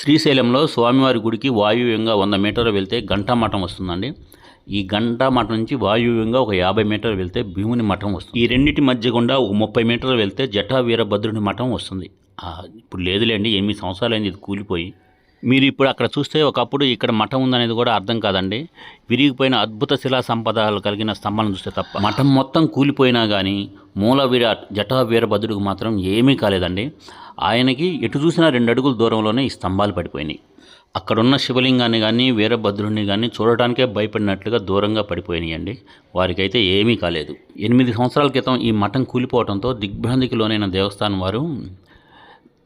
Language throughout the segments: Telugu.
శ్రీశైలంలో స్వామివారి గుడికి వాయువ్యంగా వంద మీటర్లు వెళ్తే గంటా మఠం వస్తుందండి. ఈ గంటా మఠం నుంచి వాయువ్యంగా ఒక యాభై మీటర్లు వెళ్తే భీముని మఠం వస్తుంది. ఈ రెండింటి మధ్య గుండా ఒక ముప్పై మీటర్లు వెళ్తే జటా వీరభద్రుని మఠం వస్తుంది. ఇప్పుడు లేదులేండి ఎనిమిది సంవత్సరాలు ఇది కూలిపోయి. మీరు ఇప్పుడు అక్కడ చూస్తే ఒకప్పుడు ఇక్కడ మఠం ఉందనేది కూడా అర్థం కాదండి. విరిగిపోయిన అద్భుత శిలా సంపదలు కలిగిన స్తంభాలను చూస్తే తప్ప. మఠం మొత్తం కూలిపోయినా కానీ మూల విరాట్ జటా వీరభద్రుడికి మాత్రం ఏమీ కాలేదండి. ఆయనకి ఎటు చూసినా రెండు అడుగుల దూరంలోనే ఈ స్తంభాలు పడిపోయినాయి. అక్కడున్న శివలింగాన్ని కానీ వీరభద్రుడిని కానీ చూడటానికే భయపడినట్లుగా దూరంగా పడిపోయినాయండి. వారికైతే ఏమీ కాలేదు. ఎనిమిది సంవత్సరాల క్రితం ఈ మఠం కూలిపోవడంతో దిగ్భ్రాంతికి లోనైన దేవస్థానం వారు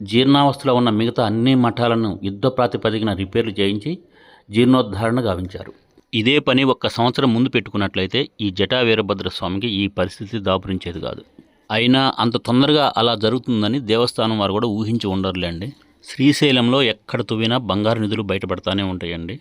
జీర్ణావస్థలో ఉన్న మిగతా అన్ని మఠాలను యుద్ధ ప్రాతిపదికన రిపేర్లు చేయించి జీర్ణోద్ధారణ గావించారు. ఇదే పని ఒక్క సంవత్సరం ముందు పెట్టుకున్నట్లయితే ఈ జటా వీరభద్ర స్వామికి ఈ పరిస్థితి దాపురించేది కాదు. అయినా అంత తొందరగా అలా జరుగుతుందని దేవస్థానం వారు కూడా ఊహించి ఉండరులేండి. శ్రీశైలంలో ఎక్కడ తువ్వినా బంగారు నిధులు బయటపడతానే ఉంటాయండి.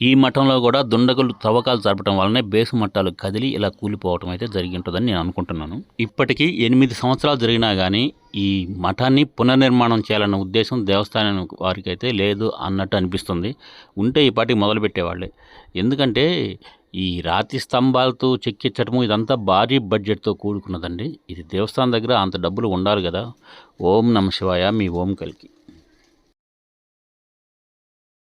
ఈ మఠంలో కూడా దుండగులు తవ్వకాలు జరపడం వల్లనే బేసు మట్టాలు కదిలి ఇలా కూలిపోవటం అయితే జరిగి ఉంటుందని నేను అనుకుంటున్నాను. ఇప్పటికీ ఎనిమిది సంవత్సరాలు జరిగినా కానీ ఈ మఠాన్ని పునర్నిర్మాణం చేయాలన్న ఉద్దేశం దేవస్థానం వారికి అయితే లేదు అన్నట్టు అనిపిస్తుంది. ఉంటే ఈ పాటికి మొదలుపెట్టేవాళ్ళే. ఎందుకంటే ఈ రాతి స్తంభాలతో చెక్కించడము ఇదంతా భారీ బడ్జెట్తో కూడుకున్నదండి. ఇది దేవస్థానం దగ్గర అంత డబ్బులు ఉండాలి కదా. ఓం నమ శివాయ మీ ఓం కలికి.